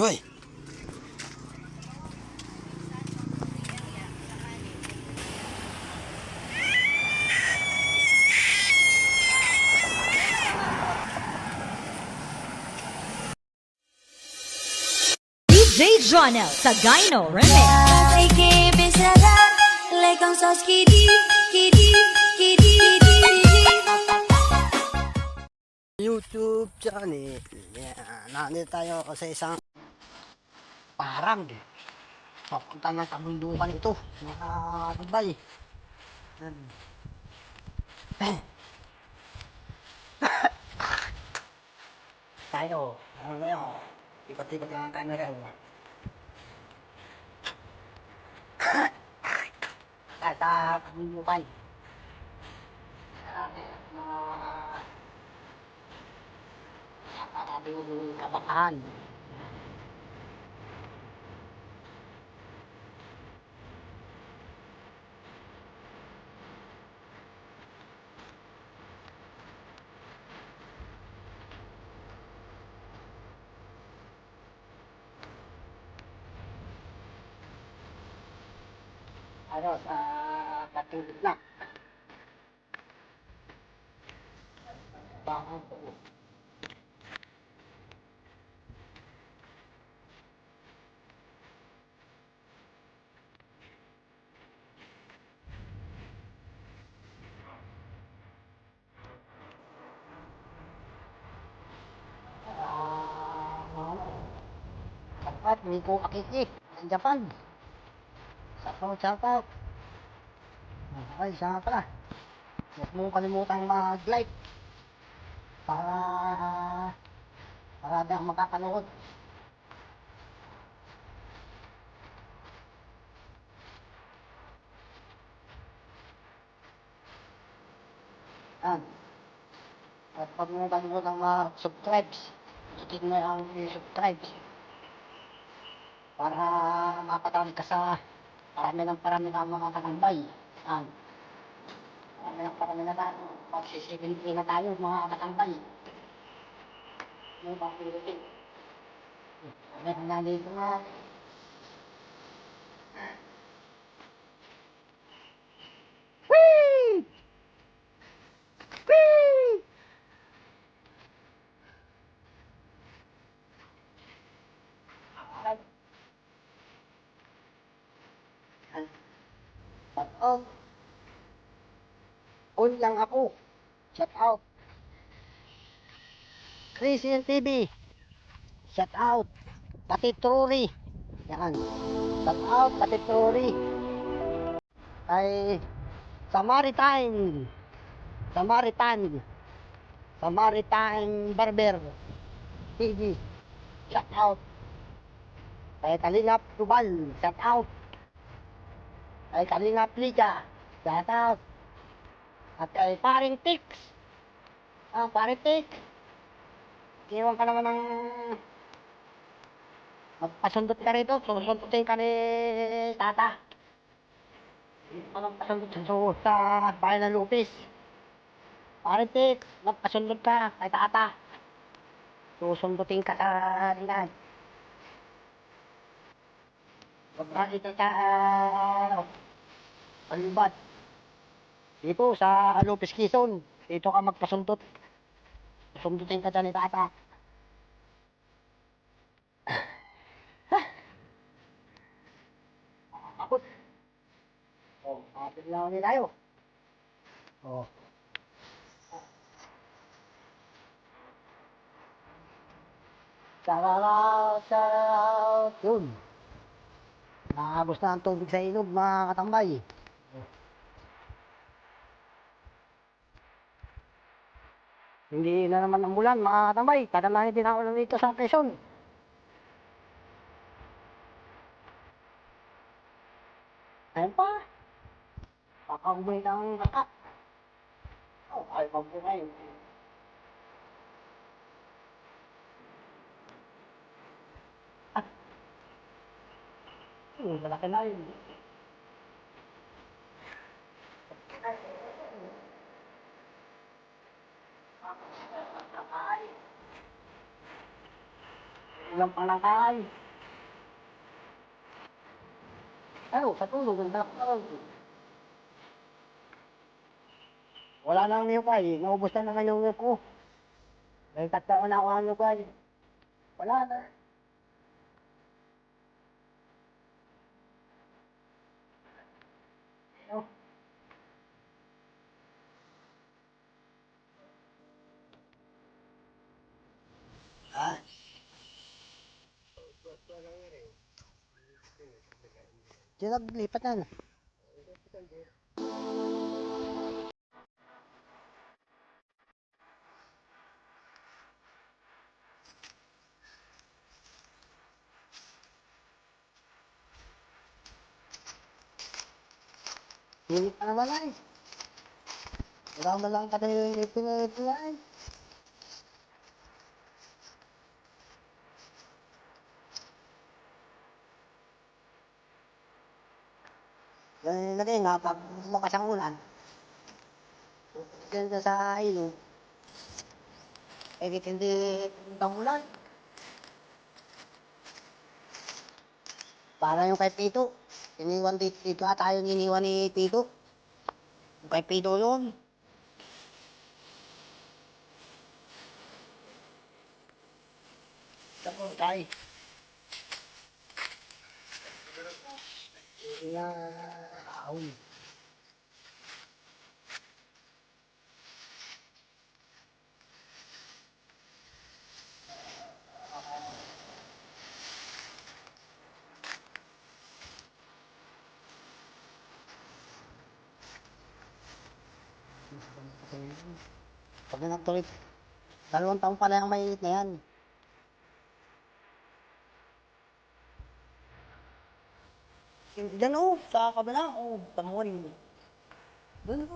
Hoy! DJ Jonel sa Gyno Remix. Say que besará, like ang sauce kitty, kitty, kitty. YouTube channel. Yan. Nandito tayo sa isang parang papunta ng kabundukan ito. Mga tibay. Yan. tayo. Ano na yun? Ikot-ikot lang ang camera. oh. At sa kabundukan. Sa mga ating kabataan. Ano, sa katulad na. Baka po. Dapat Miko Akiki ng Japan. Shout out, shout out. Ay, siya pala. Huwag mo kalimutang mag-like para marami ang makakanood. Yan. At pag mo kalimutang mag-subscribe, click mo ang subscribe para makatawag ka sa parami ng parami ng mga katambay. Yan. Parami ng parami na tayo. Magsisipin na tayo mga katambay. Yung mga Pilipin. Meron na dito nga. Out. On lang ako. Shout out. Christian TV. Shout out. Pati Trury. Yan. Shout out pati Trury. Ay Samaritan. Samaritan. Samaritan Barber. TV. Shout out. Kay Kalingap Tubal. Shout out. Kay Kalingap Liga. Shout out. At kay Paring Tix. Ah, Paring Tix. Iwan ka naman ng... Magpasundot ka rito. Susundutin ka ni Tata. Anong pasundot sa so, sa bahay ng Lupis? Paring Tix, magpasundot ka kay Tata. Susundutin ka sa nila. Pagkakita ka, ano, Alibat. Dito sa Lopez Quezon, dito ka magpasundot. Sundutin ka dyan ni Tata. Takot. Oh, kapit lang ulit tayo. Oh. Shout out, shout out. Nakagos na ang tubig sa ilog, mga katambay. Hindi na naman ang bulan, mga katambay. Kadalanan din ako lang dito sa Quezon. Ayun pa. Pakauwi ng naka. Oh, ay mabuhay. Ah. Hmm, malaki na yun. Ilang palangkay. Ano, sa tulog, ang dakal. Wala na ang niyok ay, naubos na yung niyok ko. May tatlo na ako ang niyok ay. Wala na. Ano? Ah. Diyan naglipat na. Hindi pa naman ay. Wala na lang ka na yung pinag-ipin rin nga, pag bukas ang ulan, dyan ka sa ilog, eh di hindi ang ulan. Para yung kay Tito, iniwan dito, ata yung iniwan ni Tito. Kay Tito yun. Tapos tayo. Ila, ahon. Pag nagtuloy, dalawang taon pala yung may na yan. Diyan o, sa kabila. O, tanguan. Doon.